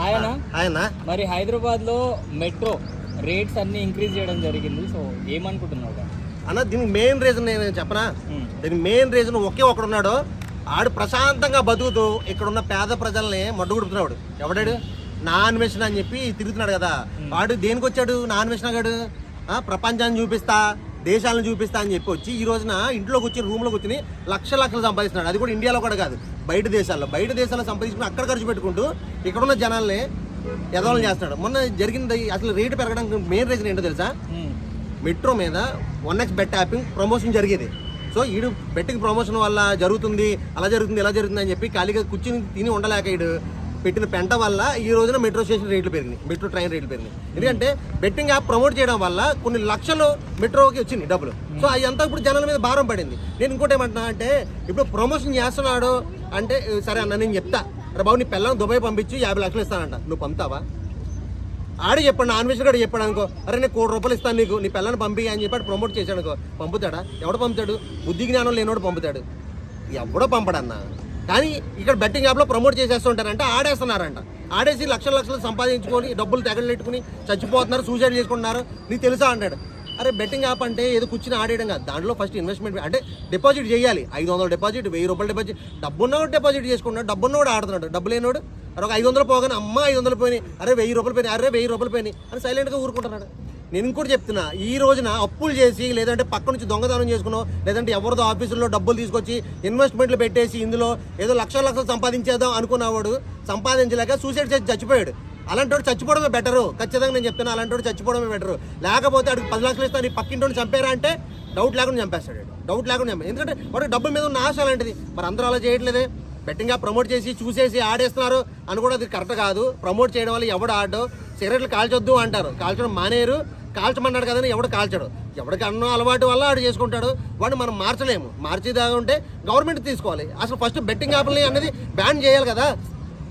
ఆయన ఆయన మరి హైదరాబాద్లో మెట్రో రేట్స్ అన్ని ఇంక్రీజ్ చేయడం జరిగింది. సో ఏమనుకుంటున్నావు? అన్న దీనికి మెయిన్ రీజన్ నేను చెప్పనా? దీనికి మెయిన్ రీజన్ ఒకే ఒకడు ఉన్నాడు ఆడు ప్రశాంతంగా బతుకుతూ ఇక్కడ ఉన్న పేద ప్రజల్ని మొడ్డగుడుతున్నాడు ఎవడాడు? నా అన్వేషణ అని చెప్పి తిరుగుతున్నాడు కదా. వాడు దేనికి వచ్చాడు నా అన్వేషణ గాడు ఆ, ప్రపంచాన్ని చూపిస్తా. దేశాలను చూపిస్తా అని చెప్పి వచ్చి ఈ రోజున ఇంట్లోకి వచ్చి రూమ్లోకి వచ్చి లక్ష లక్షలు సంపాదిస్తున్నాడు. అది కూడా ఇండియాలో కూడా కాదు బయట దేశాల్లో. బయట దేశాల్లో సంపాదించుకుని అక్కడ ఖర్చు పెట్టుకుంటూ ఇక్కడున్న జనాల్ని ఎదవలం చేస్తున్నాడు. మొన్న జరిగింది అసలు రేటు పెరగడానికి మెయిన్ రీజన్ ఏంటో తెలుసా? మెట్రో మీద వన్ ఎక్స్ బెట్ యాపింగ్ ప్రమోషన్ జరిగేది. సో ఈడు బెట్టింగ్ ప్రమోషన్ వల్ల జరుగుతుంది అలా జరుగుతుంది ఇలా జరుగుతుంది అని చెప్పి ఖాళీగా కూర్చుని తిని ఉండలేక ఈడు పెట్టిన పెంట వల్ల ఈ రోజున మెట్రో స్టేషన్ రేట్లు పెరిగినాయి. మెట్రో ట్రైన్ రేట్లు పెరిగినాయి. ఎందుకంటే బెట్టింగ్ యాప్ ప్రమోట్ చేయడం వల్ల కొన్ని లక్షలు మెట్రోకి వచ్చింది డబ్బులు. సో అవి అంతా ఇప్పుడు జనాల మీద భారం పడింది. నేను ఇంకోటి ఏమంటున్నా అంటే ఇప్పుడు ప్రమోషన్ చేస్తున్నాడు అంటే సరే అన్న నేను చెప్తా. రే బాబు నీ పిల్లలను దుబాయ్ పంపించి యాభై లక్షలు ఇస్తానంట. నువ్వు పంపుతావా? ఆడే చెప్పాడు నాన్ అన్వేషణ గారు చెప్పాడు అనుకో. అరే నేను కోటి రూపాయలు ఇస్తాను నీకు. నీ పిల్లని పంపి అని చెప్పాడు ప్రమోట్ చేశాడు అనుకో. పంపుతాడా? ఎవడు పంపుతాడు? బుద్ధి జ్ఞానం లేనివాడు పంపుతాడు. ఎవడో పంపడన్నా. కానీ ఇక్కడ బెట్టింగ్ యాప్లో ప్రమోట్ చేసేస్తుంటారంటే ఆడేస్తున్నారంట. ఆడేసి లక్షల లక్షలు సంపాదించుకొని డబ్బులు తెగలెట్టుకుని చచ్చిపోతున్నారు సూసైడ్ చేసుకుంటున్నారు. నీకు తెలుసా అంటాడు. అరే బెట్టింగ్ యాప్ అంటే ఏదో కూర్చుని ఆడేయడం కాదు. దాంట్లో ఫస్ట్ ఇన్వెస్ట్మెంట్ అంటే డిపాజిట్ చేయాలి. ఐదు వందల డిపాజిట్ వెయ్యి రూపాయలు డిపాజిట్ డబ్బున్నవాడు డిపాజిట్ చేసుకుంటున్నాడు. డబ్బున్నవాడు ఆడుతున్నాడు. డబ్బు లేనివాడు అరే ఒక ఐదు వందలు పోగానే అమ్మ ఐదు వందలు పోయినాయి. అరే వెయ్యి రూపాయలు పోయినాయి. అరే వెయ్యి రూపాయలు పోయినాయి. అని సైలెంట్గా ఊరుకుంటున్నాడు. నేను ఇంకోటి చెప్తున్నా ఈ రోజున అప్పులు చేసి లేదంటే పక్క నుంచి దొంగతనం చేసుకున్నావు లేదంటే ఎవరిదో ఆఫీసుల్లో డబ్బులు తీసుకొచ్చి ఇన్వెస్ట్మెంట్లు పెట్టేసి ఇందులో ఏదో లక్షల లక్షలు సంపాదించేద్దాం అనుకున్నవాడు సంపాదించలేక సూసైడ్ చేసి చచ్చిపోయాడు. అలాంటి వాడు చచ్చిపోవడమే బెటరు. ఖచ్చితంగా నేను చెప్తున్నా అలాంటి వాడు చచ్చిపోవడమే బెటరు. లేకపోతే అడిగి పది లక్షలు ఇస్తాను నీ పక్కింటి చంపారా అంటే డౌట్ లేకుండా చంపేస్తాడు డౌట్ లేకుండా చంపే ఎందుకంటే వాడికి డబ్బుల మీద ఉన్న ఆశ అలాంటిది. మరి అందరూ అలా చేయట్లేదే. బెట్టింగ్గా ప్రమోట్ చేసి చూసేసి ఆడేస్తున్నారు అని కూడా అది కరెక్ట్ కాదు. ప్రమోట్ చేయడం వల్ల ఎవడు ఆడో సిగరెట్లు కాల్చొద్దు అంటారు. కాల్చడం మానేరు కాల్చమన్నాడు కదని ఎవడు కాల్చడు. ఎవడికి అన్న అలవాటు వల్ల ఆడు చేసుకుంటాడు. వాడిని మనం మార్చలేము. మార్చేదాగా ఉంటే గవర్నమెంట్ తీసుకోవాలి. అసలు ఫస్ట్ బెట్టింగ్ యాప్లని అనేది బ్యాన్ చేయాలి కదా.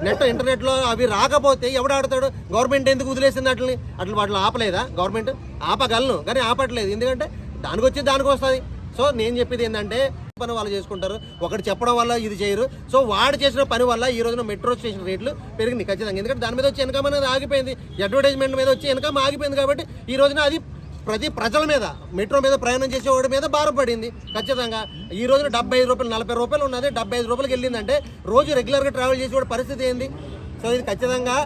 నెట్ ఇంటర్నెట్లో అవి రాకపోతే ఎవడు ఆడతాడు? గవర్నమెంట్ ఎందుకు వదిలేసింది అట్లని అట్లా వాటిని ఆపలేదా? గవర్నమెంట్ ఆపగలను కానీ ఆపట్లేదు. ఎందుకంటే దానికి వచ్చి దానికి వస్తుంది సో నేను చెప్పేది ఏంటంటే పని వాళ్ళు చేసుకుంటారు. ఒకటి చెప్పడం వల్ల ఇది చేయరు. సో వాడు చేసిన పని వల్ల ఈ రోజున మెట్రో స్టేషన్ రేట్లు పెరిగింది ఖచ్చితంగా. ఎందుకంటే దాని మీద వచ్చి ఇన్కమ్ అనేది ఆగిపోయింది. అడ్వర్టైజ్మెంట్ మీద వచ్చి ఇన్కమ్ ఆగిపోయింది కాబట్టి ఈ రోజున అది ప్రతి ప్రజల మీద మెట్రో మీద ప్రయాణం చేసేవాడి మీద భారం పడింది ఖచ్చితంగా. ఈ రోజున డెబ్బై ఐదు రూపాయలు నలభై రూపాయలు ఉన్నది. డెబ్బై ఐదు రూపాయలకి వెళ్ళిందంటే రోజు రెగ్యులర్గా ట్రావెల్ చేసేవాడి పరిస్థితి ఏంది? సో ఇది ఖచ్చితంగా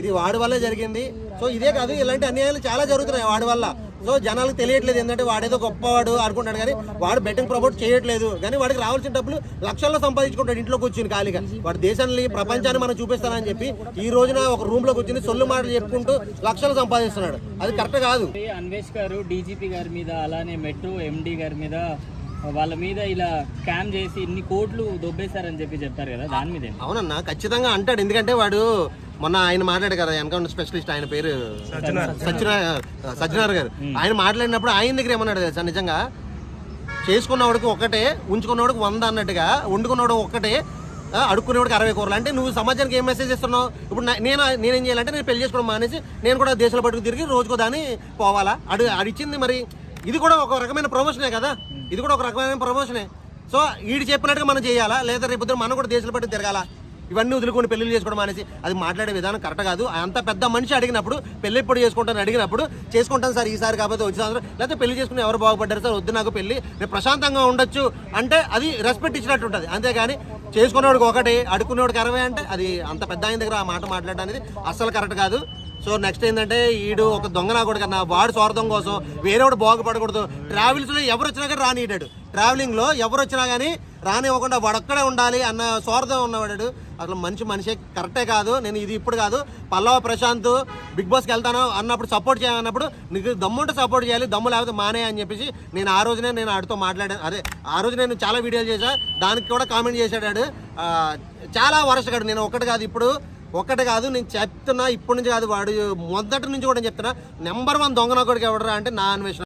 ఇది వాడి వల్ల జరిగింది. సో ఇదే కాదు ఇలాంటి అన్యాయాలు చాలా జరుగుతున్నాయి వాడి వల్ల. సో జనాలకు తెలియట్లేదు ఏంటంటే వాడేదో గొప్పవాడు అనుకుంటాడు కానీ వాడు బెట్టింగ్ ప్రమోట్ చేయట్లేదు. కానీ వాడికి రావాల్సిన డబ్బులు లక్షల్లో సంపాదించుకుంటాడు ఇంట్లో కూర్చుని ఖాళీగా. వాడు దేశాన్ని ప్రపంచాన్ని మనం చూపిస్తానని చెప్పి ఈ రోజున ఒక రూమ్లో కూర్చుని సొల్లు మాటలు చెప్పుకుంటూ లక్షలు సంపాదిస్తున్నాడు. అది కరెక్ట్ కాదు. అన్వేష్ గారు డీజీపీ గారి మీద అలానే మెట్రో ఎండి గారి మీద వాళ్ళ మీద ఇలా స్కామ్ చేసి ఇన్ని కోట్లు దొబ్బేశారని చెప్పి చెప్పారు కదా దాని మీద? అవునన్నా ఖచ్చితంగా అంటాడు. ఎందుకంటే వాడు మొన్న ఆయన మాట్లాడాడు కదా ఎన్కౌంటర్ స్పెషలిస్ట్ ఆయన పేరు సత్యనారాయణ సత్యనారాయణ గారు. ఆయన మాట్లాడినప్పుడు ఆయన దగ్గర ఏమన్నాడు తెలుసా నిజంగా? చేసుకున్నవాడికి ఒకటే ఉంచుకున్నవాడికి వంద అన్నట్టుగా వండుకున్నవాడు ఒకటే ఆ, అడుక్కునేవాడికి అరవై కూరలు. అంటే నువ్వు సమాజానికి ఏం మెసేజ్ ఇస్తున్నావు ఇప్పుడు నేను నేనేం చేయాలంటే నేను పెళ్ళి చేసుకోవడం మానేసి నేను కూడా దేశాల పట్టుకు తిరిగి రోజుకో దాన్ని పోవాలా? అడు అడిచింది మరి. ఇది కూడా ఒక రకమైన ప్రమోషనే కదా? ఇది కూడా ఒక రకమైన ప్రమోషనే సో వీడు చెప్పినట్టుగా మనం చేయాలా? లేదా రేపు మనం కూడా దేశాల పట్టుకు తిరగాల? ఇవన్నీ వదులుకొని పెళ్ళి చేసుకోవడం అనేసి అది మాట్లాడే విధానం కరెక్ట్ కాదు. అంత పెద్ద మనిషి అడిగినప్పుడు పెళ్ళి ఎప్పుడు చేసుకుంటాను అడిగినప్పుడు చేసుకుంటాను సార్ ఈసారి కాకపోతే వచ్చే సంవత్సరం లేకపోతే పెళ్ళి చేసుకుని ఎవరు బాగుపడ్డారు సార్ వద్దు నాకు పెళ్ళి నేను ప్రశాంతంగా ఉండొచ్చు అంటే అది రెస్పెక్ట్ ఇచ్చినట్టు ఉంటుంది. అంతేగాని చేసుకునేవాడికి ఒకటి అడుక్కునేవాడికి అరవై అంటే అది అంత పెద్ద ఆయన దగ్గర ఆ మాట మాట్లాడడం అనేది అస్సలు కరెక్ట్ కాదు. సో నెక్స్ట్ ఏంటంటే ఈడు ఒక దొంగ నా కన్నా వాడు స్వార్థం కోసం వేరేవాడు బాగుపడకూడదు. ట్రావెల్స్లో ఎవరు వచ్చినా కానీ రానియడాడు ట్రావెలింగ్లో ఎవరు వచ్చినా కానీ రానివ్వకుండా వాడొక్కడే ఉండాలి అన్న స్వార్థం ఉన్నవాడు అసలు మంచి మనిషి కరెక్టే కాదు నేను ఇది ఇప్పుడు కాదు. పల్లవ ప్రశాంత్ బిగ్ బాస్కి వెళ్తాను అన్నప్పుడు సపోర్ట్ చేయాలన్నప్పుడు నీకు దమ్ముంటే సపోర్ట్ చేయాలి దమ్ము లేకపోతే మానే అని చెప్పేసి నేను ఆ రోజునే నేను ఆడితో మాట్లాడాను అదే ఆ రోజు నేను చాలా వీడియోలు చేశాను దానికి కూడా కామెంట్ చేశాడు చాలా వరుసగాడు నేను ఒకటి కాదు ఇప్పుడు ఒక్కటి కాదు నేను చెప్తున్నా ఇప్పటి నుంచి కాదు వాడు మొదటి నుంచి కూడా చెప్తున్నా. నెంబర్ వన్ దొంగన ఒకటికి ఎవడరా అంటే నా అన్వేషణ.